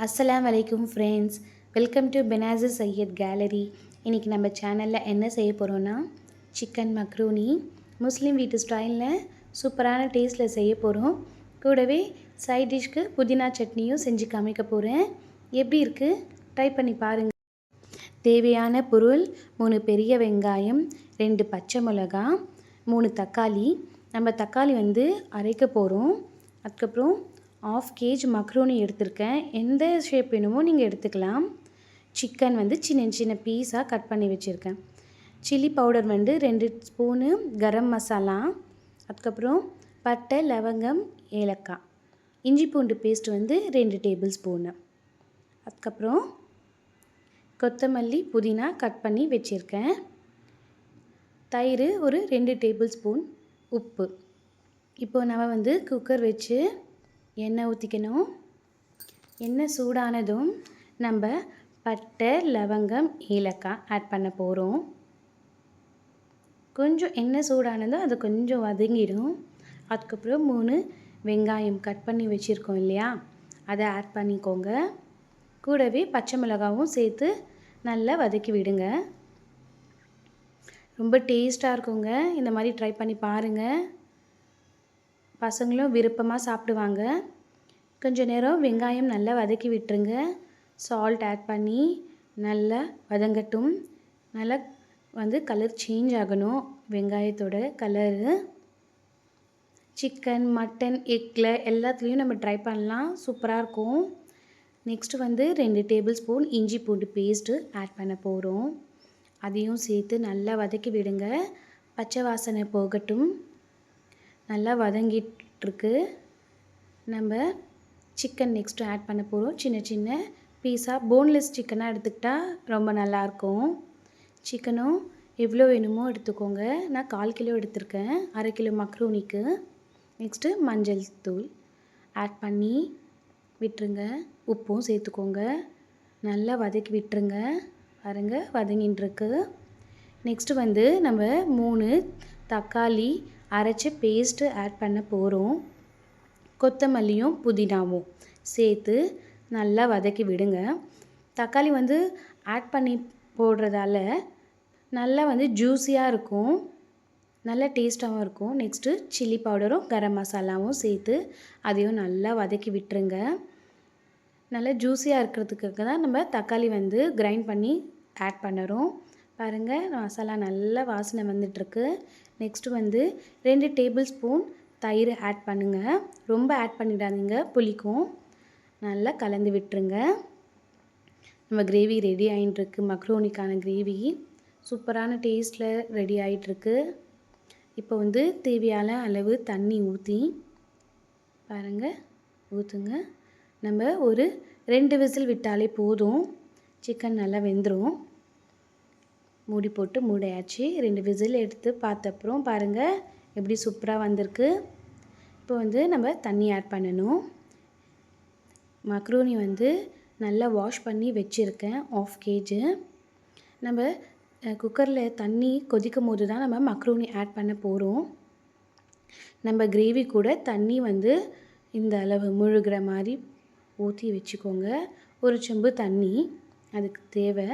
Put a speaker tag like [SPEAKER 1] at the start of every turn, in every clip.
[SPEAKER 1] அஸ்ஸலாம் வலைக்கும் friends welcome to பெனாசிஸ் சையத் கேலரி இன்றைக்கி நம்ம சேனலில் என்ன செய்ய போகிறோன்னா சிக்கன் மக்ரூனி முஸ்லீம் வீட்டு ஸ்டைலில் சூப்பரான டேஸ்ட்டில் செய்ய போகிறோம் கூடவே சைட் டிஷ்க்கு புதினா சட்னியும் செஞ்சு காமிக்க போகிறேன் எப்படி இருக்குது ட்ரை பண்ணி பாருங்கள் தேவையான பொருள் மூணு பெரிய வெங்காயம் ரெண்டு பச்சை மிளகா மூணு தக்காளி. நம்ம தக்காளி வந்து அரைக்க போகிறோம் அதுக்கப்புறம் ஆஃப் கேஜ் மக்ரோனி எடுத்திருக்கேன். எந்த ஷேப் வேணுமோ நீங்கள் எடுத்துக்கலாம். சிக்கன் வந்து சின்ன சின்ன பீஸாக கட் பண்ணி வச்சுருக்கேன். சில்லி பவுடர் வந்து ரெண்டு ஸ்பூனு கரம் மசாலா அதுக்கப்புறம் பட்டை லவங்கம் ஏலக்காய். இஞ்சி பூண்டு பேஸ்ட் வந்து ரெண்டு டேபிள் ஸ்பூனு அதுக்கப்புறம் கொத்தமல்லி புதினா கட் பண்ணி வச்சுருக்கேன். தயிர் ஒரு ரெண்டு டேபிள் ஸ்பூன் உப்பு. இப்போ நம்ம வந்து குக்கர் வச்சு எண்ணெய் ஊற்றிக்கணும் எண்ணெய் சூடானதும் நம்ம பட்டை லவங்கம் ஏலக்காய் ஆட் பண்ண போகிறோம் கொஞ்சம் எண்ணெய் சூடானதும் அது கொஞ்சம் வதங்கிடும். அதுக்கப்புறம் மூணு வெங்காயம் கட் பண்ணி வச்சுருக்கோம் இல்லையா? அதை ஆட் பண்ணிக்கோங்க. கூடவே பச்சை மிளகாவும் சேர்த்து நல்லா வதக்கி விடுங்க. ரொம்ப டேஸ்ட்டாக இருக்குங்க. இந்த மாதிரி ட்ரை பண்ணி பாருங்கள் பசங்களும் விருப்பமாக சாப்பிடுவாங்க. கொஞ்சம் நேரம் வெங்காயம் நல்லா வதக்கி விட்டுருங்க. சால்ட் ஆட் பண்ணி நல்லா வதங்கட்டும். நல்லா வந்து கலர் சேஞ்ச் ஆகணும். வெங்காயத்தோட கலரு சிக்கன் மட்டன் எக்கில் எல்லாத்துலேயும் நம்ம ட்ரை பண்ணலாம். சூப்பராக இருக்கும். நெக்ஸ்ட்டு வந்து ரெண்டு டேபிள் ஸ்பூன் இஞ்சி பூண்டு பேஸ்ட்டு ஆட் பண்ண போகிறோம் அதையும் சேர்த்து நல்லா வதக்கி விடுங்க. பச்சை வாசனை போகட்டும். நல்லா வதங்கிட்டுருக்கு நம்ம சிக்கன் நெக்ஸ்ட்டு ஆட் பண்ண போகிறோம் சின்ன சின்ன பீஸாக போன்லெஸ் சிக்கனாக எடுத்துக்கிட்டால் ரொம்ப நல்லாயிருக்கும் சிக்கனும் எவ்வளோ வேணுமோ எடுத்துக்கோங்க. நான் கால் கிலோ எடுத்திருக்கேன். அரை கிலோ மக்ரூனிக்கு. நெக்ஸ்ட்டு மஞ்சள் தூள் ஆட் பண்ணி விட்டுருங்க. உப்பும் சேர்த்துக்கோங்க. நல்லா வதக்கி விட்டுருங்க. பாருங்க வதங்கின்ட்டுருக்கு நெக்ஸ்ட்டு வந்து நம்ம மூணு தக்காளி அரைச்சி பேஸ்ட்டு ஆட் பண்ண போகிறோம் கொத்தமல்லியும் புதினாவும் சேர்த்து நல்லா வதக்கி விடுங்க. தக்காளி வந்து ஆட் பண்ணி போடுறதால நல்லா வந்து ஜூஸியாக இருக்கும். நல்ல டேஸ்ட்டாகவும் இருக்கும். நெக்ஸ்ட்டு சில்லி பவுடரும் கரம் மசாலாவும் சேர்த்து அதையும் நல்லா வதக்கி விட்டுருங்க. நல்லா ஜூஸியாக இருக்கிறதுக்காக தான் நம்ம தக்காளி வந்து கிரைண்ட் பண்ணி ஆட் பண்ணுறோம். பாருங்கள் மசாலா நல்லா வாசனை வந்துட்டுருக்கு. நெக்ஸ்ட்டு வந்து ரெண்டு டேபிள் ஸ்பூன் தயிர் ஆட் பண்ணுங்கள் ரொம்ப ஆட் பண்ணிடாதீங்க புளிக்கும். நல்லா கலந்து விட்டுருங்க. நம்ம கிரேவி ரெடி ஆகிட்டுருக்கு மக்ரோனிக்கான கிரேவி சூப்பரான டேஸ்ட்டில் ரெடி ஆகிட்டுருக்கு இப்போ வந்து தேவையான அளவு தண்ணி ஊற்றி பாருங்கள் ஊற்றுங்க நம்ம ஒரு ரெண்டு விசில் விட்டாலே போதும். சிக்கன் நல்லா வெந்துடும் மூடி போட்டு மூடையாச்சு. ரெண்டு விசில் எடுத்து பார்த்தப்புறம் பாருங்கள் எப்படி சூப்பராக வந்திருக்கு. இப்போ வந்து நம்ம தண்ணி ஆட் பண்ணணும். மக்ரூனி வந்து நல்லா வாஷ் பண்ணி வச்சுருக்கேன் ஆஃப் கேஜு நம்ம குக்கரில் தண்ணி கொதிக்கும் போது தான் நம்ம மக்ரூனி ஆட் பண்ண போகிறோம் நம்ம கிரேவி கூட தண்ணி வந்து இந்த அளவு முழுகிற மாதிரி ஊற்றி வச்சுக்கோங்க. ஒரு செம்பு தண்ணி அதுக்கு தேவை.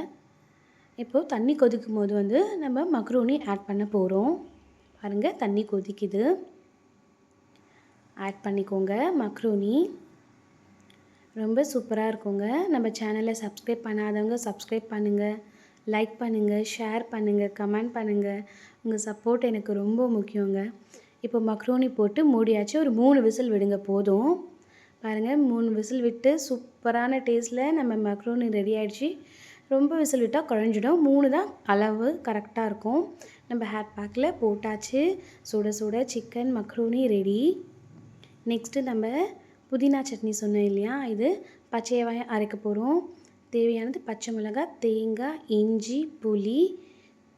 [SPEAKER 1] இப்போது தண்ணி கொதிக்கும் போது வந்து நம்ம மக்ரூனி ஆட் பண்ண போகிறோம் பாருங்கள் தண்ணி கொதிக்குது. ஆட் பண்ணிக்கோங்க மக்ரூனி. ரொம்ப சூப்பராக இருக்குங்க. நம்ம சேனலை சப்ஸ்கிரைப் பண்ணாதவங்க சப்ஸ்கிரைப் பண்ணுங்கள் லைக் பண்ணுங்கள் ஷேர் பண்ணுங்கள் கமெண்ட் பண்ணுங்கள் உங்கள் சப்போர்ட் எனக்கு ரொம்ப முக்கியங்க. இப்போ மக்ரோனி போட்டு மூடியாச்சு. ஒரு மூணு விசில் விடுங்க போதும். பாருங்கள் மூணு விசில் விட்டு சூப்பரான டேஸ்ட்டில் நம்ம மக்ரோனி ரெடி ஆகிடுச்சு ரொம்ப விசில் விட்டால் குழஞ்சிடும். மூணு தான் அளவு கரெக்டாக இருக்கும். நம்ம ஹேர் பேக்கில் போட்டாச்சு. சுட சுட சிக்கன் மக்ரோனி ரெடி நெக்ஸ்ட்டு நம்ம புதினா சட்னி சொன்னோம் இல்லையா? இது பச்சையவாய் அரைக்க போகிறோம் தேவையானது பச்சை மிளகாய் தேங்காய் இஞ்சி புளி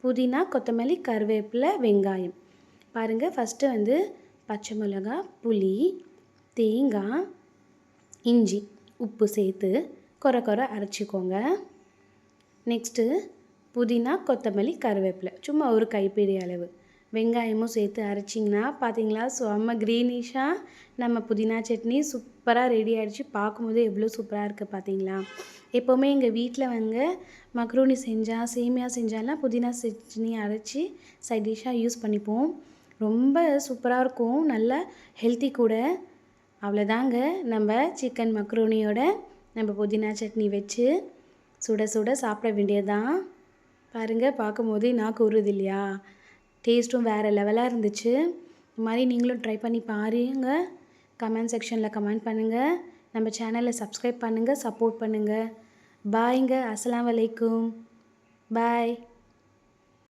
[SPEAKER 1] புதினா கொத்தமல்லி கருவேப்பிலை வெங்காயம். பாருங்கள் ஃபஸ்ட்டு வந்து பச்சை மிளகாய் புளி தேங்காய் இஞ்சி உப்பு சேர்த்து குறை குறை அரைச்சிக்கோங்க. நெக்ஸ்ட்டு புதினா கொத்தமல்லி கருவேப்பிலை. சும்மா ஒரு கைப்பிடி அளவு. வெங்காயமும் சேர்த்து அரைச்சிங்கன்னா பார்த்தீங்களா செம்ம க்ரீனிஷாக நம்ம புதினா சட்னி சூப்பராக ரெடி ஆகிடுச்சு பார்க்கும்போது எவ்வளோ சூப்பராக இருக்குது பார்த்தீங்களா எப்போவுமே எங்கள் வீட்டில் வந்து மக்ரூனி செஞ்சால் சேமியா செஞ்சாலாம் புதினா சட்னி அரைச்சி சைட் டிஷ்ஷாக யூஸ் பண்ணிப்போம். ரொம்ப சூப்பராக இருக்கும். நல்ல ஹெல்த்தி கூட. அவ்வளோதாங்க நம்ம சிக்கன் மக்ரூனியோட நம்ம புதினா சட்னி வச்சு சுட சுட சாப்பிட வேண்டியதுதான். பாருங்கள் பார்க்கும்போதே நாக்கு ஊறுது இல்லையா? டேஸ்ட்டும் வேறு லெவலாக இருந்துச்சு. இது மாதிரி நீங்களும் ட்ரை பண்ணி பாருங்க. கமெண்ட் செக்ஷனில் கமெண்ட் பண்ணுங்கள் நம்ம சேனலை சப்ஸ்கிரைப் பண்ணுங்கள் சப்போர்ட் பண்ணுங்கள் பாய்ங்க அஸ்லாம் வலைக்கும் பாய்